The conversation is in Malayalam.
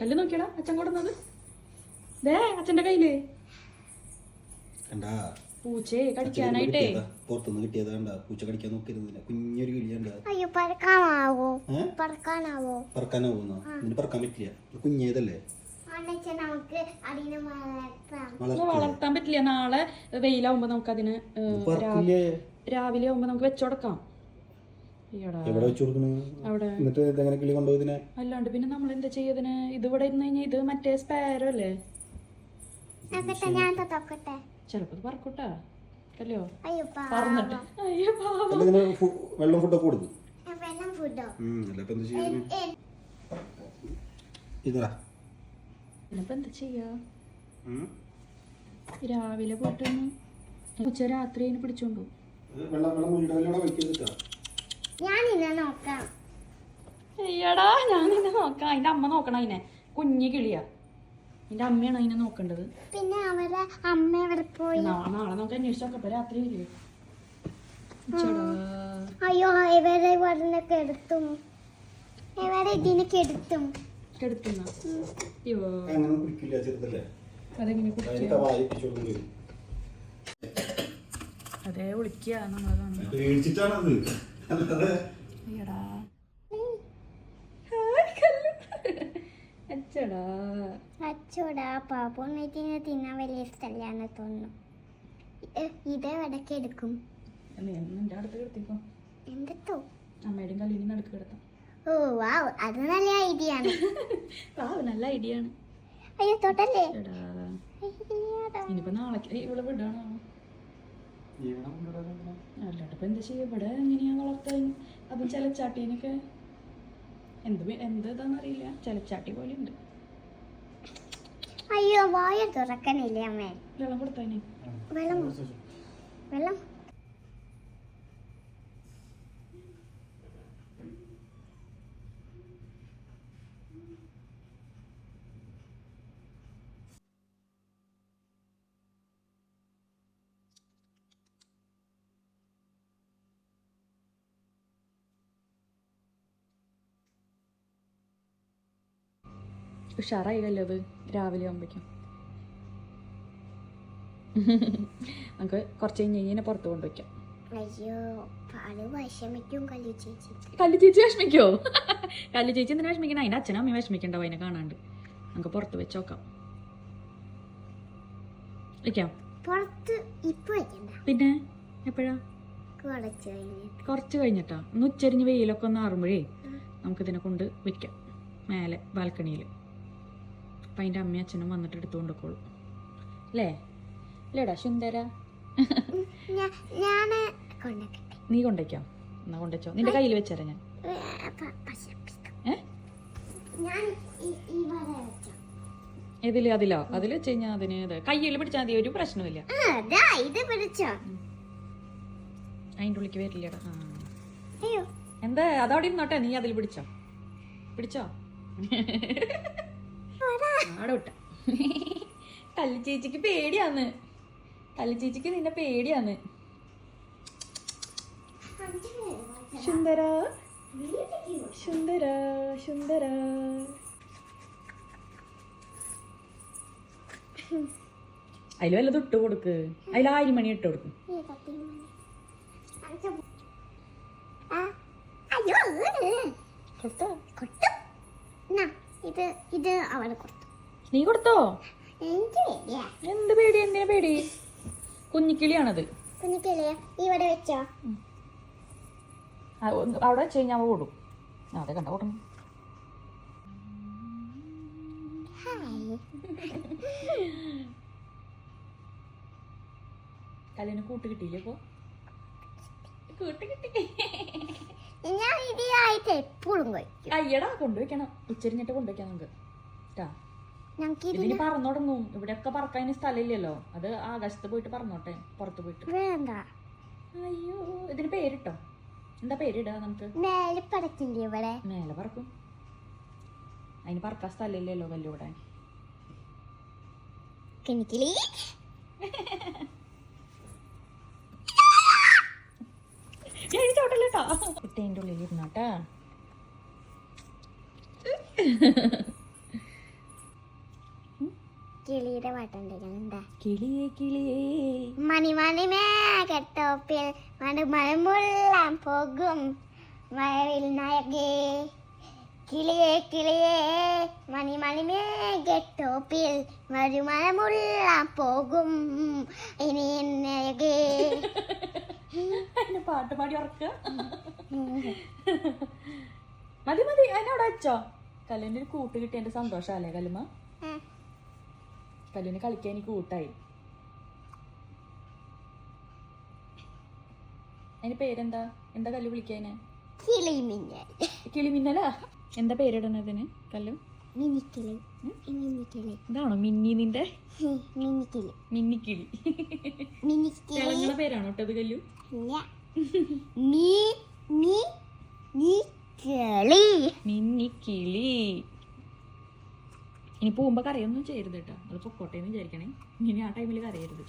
കല്ല് നോക്കിയടാ അച്ഛൻ കൊടുന്നത് ദേ അച്ഛന്റെ കയ്യിൽ. കണ്ടാ? പൂച്ചേ കടിക്കാനായിട്ടേ. പുറത്തുനിന്ന് പൂച്ച കടിക്കാൻ കുഞ്ഞൊരു അയ്യോ പറക്കാനാവോ? പറക്കാനാവോ? പറക്കാനാവോ നിന് പറക്കാൻ പറ്റില്ല. കുഞ്ഞേതല്ലേ? വളർത്താൻ പറ്റില്ല. നാളെ വെയിലാവുമ്പോ നമുക്ക് അതിന് പറക്കില്ലേ? രാവിലെ ആവുമ്പോ നമുക്ക് വെച്ചുകൊടുക്കാം അയ്യടാ എവിടെ വെച്ച് കൊടുക്കണു? അവിടെ. എന്നിട്ട് ഇതെങ്ങനെ കിളി കൊണ്ടുപോയതിനെ അല്ലാണ്ട് പിന്നെ നമ്മൾ എന്താ ചെയ്യതിന്? ഇത് ഇവിടെ ഇരുന്ന് കഴിഞ്ഞാൽ ഇത് മറ്റേ സ്പാരോ അല്ലേ? ചിലപ്പോ പറക്കൂട്ടാ. അല്ലയോ? അയ്യോ പറന്നിട്ട്. അയ്യോ പാവം. അല്ല ഇതിന് ഫു- വെള്ളം ഫുഡൊക്കെ കൊടുക്കും. വെള്ളം ഫുഡോ അല്ല ഇപ്പൊ എന്താ ചെയ്യുന്നത് ഇതാ. പിന്നിപ്പോ എന്താ ചെയ്യാ? രാവിലെ പോയിട്ടൊന്ന് ഉച്ച രാത്രി അതിന് പിടിച്ചോണ്ടു വെള്ളം വെള്ളം മുഴുവൻ വയ്ക്കിട്ടാ ഞാൻ ഇന്നെ നോക്കാം. അയ്യടാ ഞാൻ നിന്നെ നോക്കാം. അതിന്റെ അമ്മ നോക്കണം അതിനെ. കുഞ്ഞു കിളിയാ. നിന്റെ അമ്മയാണ് അതിനെ നോക്കേണ്ടത്? പിന്നെ അവരെ അമ്മ എവിടെ പോയി? നാളെ നമുക്ക് അന്വേഷിച്ചൊക്കെ. ഇപ്പൊ രാത്രി വരില്ലേ അയ്യോ ഇവരെ ഇവിടുന്ന് കെടുത്തും. ഇവരെ ഇതിനെ കെടുത്തും. കെടുത്തുന്ന? അയ്യോ. അതെങ്ങനെ കുടിക്കുക അതേ വിളിക്കുക നമ്മളെ പേടിച്ചിട്ടാണത്. അല്ലാതെ കല്ലു. അച്ചടാ. അച്ചോടാ പാപ്പൊന്നിട്ടിനെ തിന്നാൻ വലിയ ഇഷ്ടമല്ലാന്ന് തോന്നുന്നു. ഇ- വടക്ക് എടുക്കും? എന്തോ അമ്മയുടെയും കല്ലിനും നടുക്ക് കിടത്താം. ഓ വാവ്. അത് നല്ല ഐഡിയ ആണ് ആ നല്ല ഐഡിയ ആണ് അയ്യോ തൊട്ടല്ലേ. ഇനിയിപ്പോ നാളെ ഇവിടെ വിടാണോ? അല്ലാണ്ട് ഇപ്പൊ എന്താ ചെയ്യാ? ഇവിടെ എങ്ങനെയാ വളർത്താൻ? അതും ചിലച്ചാട്ടീനൊക്കെ എന്ത് എന്ത് ഇതാന്നറിയില്ല ചിലച്ചാട്ടി പോലെ ഉണ്ട് അയ്യോ വായ തുറക്കണില്ലേ അമ്മേ? വെള്ളം കൊടുത്താനെ വെള്ളം വെള്ളം ഉഷാറായില്ലല്ലോ അത് രാവിലെ ആകുമ്പോഴേക്കും നമുക്ക് കുറച്ച് കഴിഞ്ഞ് കഴിഞ്ഞാൽ പുറത്ത് കൊണ്ടുവയ്ക്കാം. കല്ലു ചേച്ചി. വിഷമിക്കോ? കല്ലു ചേച്ചി എന്തിനാ വിഷമിക്കണം? അതിന്റെ അച്ഛനും അമ്മയും വിഷമിക്കണ്ടാവും അതിനെ കാണാണ്ട്. നമുക്ക് പുറത്ത് വെച്ച് നോക്കാം. വെക്കാം. പിന്നെ? എപ്പോഴാ? കുറച്ച് കഴിഞ്ഞിട്ട്. കുറച്ച് കഴിഞ്ഞിട്ടാ. ഒന്ന് ഉച്ചരിഞ്ഞ് വെയിലൊക്കെ ഒന്ന് ആറുമ്പോഴേ നമുക്കിതിനെ കൊണ്ട് വെക്കാം. മേലെ ബാൽക്കണിയിൽ അപ്പം അതിന്റെ അമ്മയും അച്ഛനും വന്നിട്ട് എടുത്തുകൊണ്ട് കൊണ്ടുക്കോളും അല്ലേ? അല്ലേടാ ഞാൻ നീ കൊണ്ടോ എന്നാ കൊണ്ടോ നിന്റെ കയ്യിൽ വെച്ചേരാ ഞാൻ. ഇതിൽ അതിലോ? അതിൽ വെച്ച് കഴിഞ്ഞാൽ അതിന് കയ്യിൽ പിടിച്ചാൽ മതി ഒരു പ്രശ്നമില്ല അതിന്റെ അതിന്റെ ഉള്ളിക്ക് വരില്ലടാ എന്താ? അതവിടെ ഇരുന്നോട്ടെ നീ അതിൽ പിടിച്ചോ. പിടിച്ചോ? ആടെ വിട്ട കല്ലു ചേച്ചിക്ക് പേടിയാന്ന് കല്ലു ചേച്ചിക്ക് നിന്നെ പേടിയാന്ന് സുന്ദര. സുന്ദര സുന്ദര. അതിൽ വല്ലതും ഇട്ട് കൊടുക്ക്. അതിൽ ആയിരമണി ഇട്ട് കൊടുക്കും. കൊടുത്തോ കൊടുത്തു ഇത് ഇത് അവൾ കൊടുത്തു. നീ കൊടുത്തോ? എനിക്ക് വേണ്ടിയാ. എന്ത് പേടി എന്തിനു പേടി? കുഞ്ഞിക്കിളിയാണത്. കുഞ്ഞിക്കിളിയാ. ഇവിടെ വെച്ചോ. അവിടെ വെച്ച് കഴിഞ്ഞാൽ അവ ഓടും. അതെ കണ്ട ഓടണം കല്യാണം കൂട്ട് കിട്ടിയില്ലേ ഇപ്പൊ കൂട്ട് കിട്ടി. ഞാൻ ഇതിലായിട്ട് എപ്പോഴും കഴിക്കും. അയ്യടാ കൊണ്ടുവയ്ക്കണം. ഉച്ചരിഞ്ഞിട്ട് കൊണ്ടുവയ്ക്കാം നമുക്ക്. ട്ടാ. ഞങ്ങൾക്ക് ഇതിന് ഇതിന് പറന്നു തുടങ്ങും ഇവിടെയൊക്കെ പറക്കാൻ സ്ഥലമില്ലല്ലോ. അത് ആകാശത്ത് പോയിട്ട് പറഞ്ഞോട്ടെ പുറത്ത് പോയിട്ട്. വേണ്ട. അയ്യോ ഇതിന് പേരിട്ടോ? എന്താ പേരിടാ നമുക്ക്? മേലെ പടക്കില്ലേ ഇവിടെ? മേലെ പറക്കും. അതിന് പറക്കാൻ സ്ഥലമില്ലല്ലോ കല്ലൂടെ കിണിക്കിളി ചോട്ടല്ലേട്ടാ കുട്ടി അതിന്റെ ഉള്ളിൽ ഇരുന്നാട്ടാ. കിളിയുടെ പാട്ടുണ്ട് എന്താ കിളിയേ കിളിയേ. മണി മണി മേഘത്തോപ്പിൽ മണുമഴമുള്ളാൻ പോകും മഴവിൽ നയകേ. കിളിയേ കിളിയേ മണി മണി മേഘത്തോപ്പിൽ മരുമഴമുള്ളാൻ പോകും ഇനി നയകേ. അതിന് പാട്ട് പാടി ഉറക്കുക മതി മതി അതിനവിടെ വെച്ചോ. കല്ലുവിന്റെ ഒരു കൂട്ട് കിട്ടിയ എന്റെ സന്തോഷല്ലേ കല്ലുമ്മ? കല്ലുവിന് കളിക്കാൻ എനിക്ക് കൂട്ടായി. അതിന്റെ പേരെന്താ? എന്താ കല്ലു വിളിക്കാന്? കിളിമിന്നൽ. കിളിമിന്നലാ? എന്താ പേരിടണതിന് കല്ലു? ഇതാണോ മിന്നി നിന്റെ? മിന്നിക്കിളി. മിന്നിക്കിളി. മിനിക്കിളി പേരാണോ ഇട്ടത് കല്ലു? മിന്നിക്കിളി. ഇനി പോകുമ്പോ കറിയൊന്നും ചെയ്യരുത് കേട്ടോ അത് പൊക്കോട്ടെ എന്ന് വിചാരിക്കണേ. ഇനി ആ ടൈമിൽ കരയരുത്